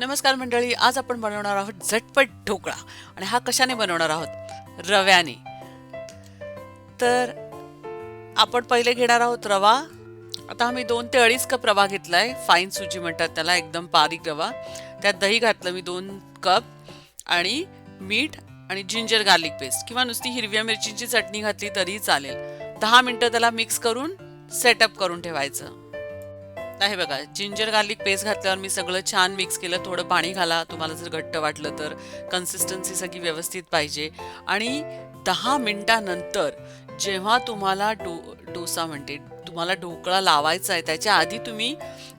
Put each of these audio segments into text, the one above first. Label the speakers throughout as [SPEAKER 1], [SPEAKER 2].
[SPEAKER 1] नमस्कार मंडळी आज आपण बनवणार आहोत झटपट ढोकळा. आणि हा कशाने बनवणार आहोत? रव्याने. तर आपण पहिले घेणार आहोत रवा. आता आम्ही दोन ते अडीच कप रवा घेतलाय. फाईन सुजी म्हणतात त्याला एकदम बारीक रवा. त्यात दही घातलं मी दोन कप. आणि मीठ आणि जिंजर गार्लिक पेस्ट किंवा नुसती हिरव्या मिरचीची चटणी घातली तरी चालेल. दहा मिनटं त्याला मिक्स करून सेटअप करून ठेवायचं. आहे बघा जिंजर गार्लिक पेस्ट घातल्यावर मी सगळं छान मिक्स केलं. थोडं पाणी घाला. तुम्हाला जर घट्ट वाटलं तर कन्सिस्टन्सी सगळी व्यवस्थित पाहिजे. आणि दहा मिनटानंतर जेव्हा तुम्हाला डो डोसा म्हणते तुम्हाला ढोकळा लावायचा आहे त्याच्या आधी तुम्ही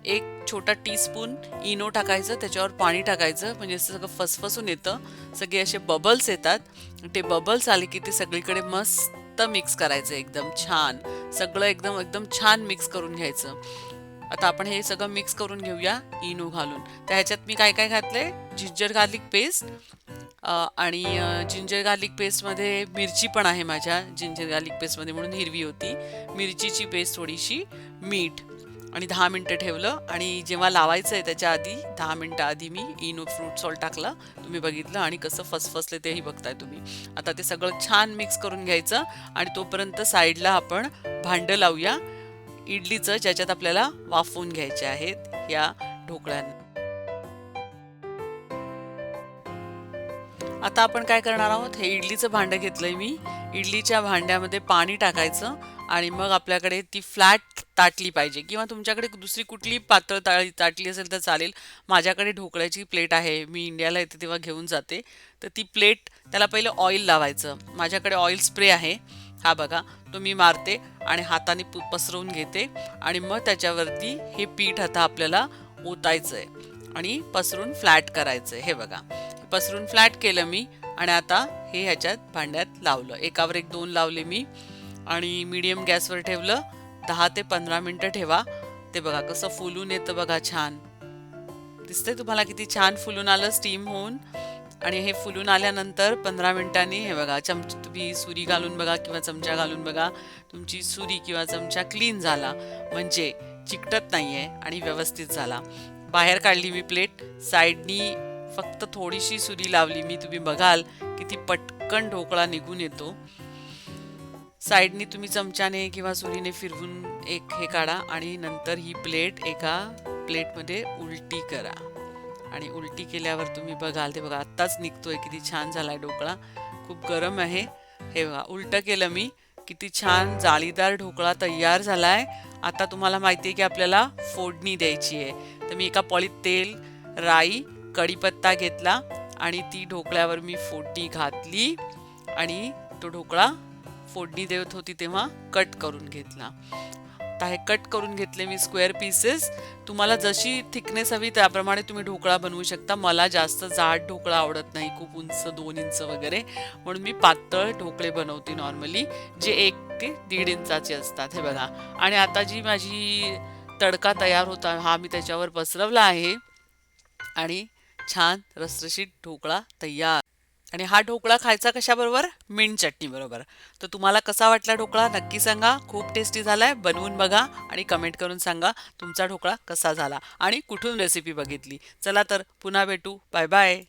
[SPEAKER 1] एक छोटा टीस्पून इनो टाकायचं त्याच्यावर पाणी टाकायचं. म्हणजे असं सगळं फसफसून येतं. सगळे असे बबल्स येतात. ते बबल्स आले की ते सगळीकडे मस्त मिक्स करायचं एकदम छान. सगळं एकदम एकदम छान मिक्स करून घ्यायचं. आता आपण हे सगळं मिक्स करून घेऊया इनो घालून. त्या ह्याच्यात मी काय काय घातलंय जिंजर गार्लिक पेस्ट आणि जिंजर गार्लिक पेस्टमध्ये मिरची पण आहे माझ्या जिंजर गार्लिक पेस्टमध्ये म्हणून हिरवी होती. मिरचीची पेस्ट थोडीशी मीठ आणि दहा मिनटं ठेवलं आणि जेव्हा लावायचं आहे त्याच्या आधी दहा मिनटं आधी मी इनो फ्रूट सॉल्ट टाकला. तुम्ही बघितलं आणि कसं फसफसले तेही बघताय तुम्ही. आता ते सगळं छान मिक्स करून घ्यायचं आणि तोपर्यंत साईडला आपण भांडं लावूया. इडलीचं ज्याच्यात आपल्याला वाफवून घ्यायचे आहेत या ढोकळ्यांना. आता आपण काय करणार आहोत? हे इडलीचं भांडं घेतलंय मी. इडलीच्या भांड्यामध्ये पाणी टाकायचं आणि मग आपल्याकडे ती फ्लॅट ताटली पाहिजे. किंवा तुमच्याकडे दुसरी कुठली पातळ ताळी ताटली असेल तर चालेल. माझ्याकडे ढोकळ्याची प्लेट आहे. मी इंडियाला येते तेव्हा घेऊन जाते. तर ती प्लेट त्याला पहिलं ऑइल लावायचं. माझ्याकडे ऑइल स्प्रे आहे. हा बघा. तो मी मारते आणि हाताने पसरवून घेते आणि मग त्याच्यावरती हे पीठ आता आपल्याला ओतायचं आहे आणि पसरून फ्लॅट करायचं आहे हे बघा. पसरून फ्लॅट केलं मी आणि आता हे ह्याच्यात भांड्यात लावलं. एकावर एक दोन लावले मी आणि मीडियम गॅसवर ठेवलं. दहा ते पंधरा मिनटं ठेवा. ते बघा कसं फुलून येतं बघा छान. दिसतंय तुम्हाला किती छान फुलून आलं स्टीम होऊन? आणि हे फुलून आल्यानंतर पंधरा मिनिटांनी हे बघा चमच तुम्ही सुरी घालून बघा किंवा चमचा घालून बघा. तुमची सुरी किंवा चमचा क्लीन झाला. म्हणजे चिकटत नाही आहे आणि व्यवस्थित झाला. बाहेर काढली मी प्लेट साईडनी फक्त थोडीशी सुरी लावली मी. तुम्ही बघाल किती पटकन ढोकळा निघून येतो. साईडनी तुम्ही चमच्याने किंवा सुरीने फिरवून एक हे काढा आणि नंतर ही प्लेट एका प्लेटमध्ये उलटी करा. आणि उलटी केल्यावर तुम्ही बघाल ते बघा आत्ताच निघतोय किती छान झालाय ढोकळा. खूप गरम आहे. हे बघा उलटं केलं मी. किती छान जाळीदार ढोकळा तयार झालाय. आता तुम्हाला माहिती आहे की आपल्याला फोडणी द्यायची आहे. तर मी एका पॉळीत तेल राई कढीपत्ता घेतला आणि ती ढोकळ्यावर मी फोडणी घातली आणि तो ढोकळा फोडणी देत होती तेव्हा कट करून घेतला. आता हे कट करून घेतले मी स्क्वेअर पीसेस तुम्हाला जशी थिकनेस हवी त्याप्रमाणे तुम्ही ढोकळा बनवू शकता. मला जास्त जाड ढोकळा आवडत नाही खूप उंच दोन इंच वगैरे. म्हणून मी पातळ ढोकळे बनवते नॉर्मली जे एक ते दीड इंचाचे असतात. हे बघा. आणि आता जी माझी तडका तयार होता हा मी त्याच्यावर पसरवला आहे. आणि छान रसरशीत ढोकळा तयार. आणि हा ढोकळा खायचा कशाबरोबर? मिंट चटणी बरोबर. तर तुम्हाला कसा वाटला ढोकळा? नक्की सांगा. खूप टेस्टी झालाय. बनवून बघा आणि कमेंट करून सांगा तुमचा ढोकळा कसा झाला आणि कुठून रेसिपी बघितली. चला तर पुन्हा भेटू. Bye bye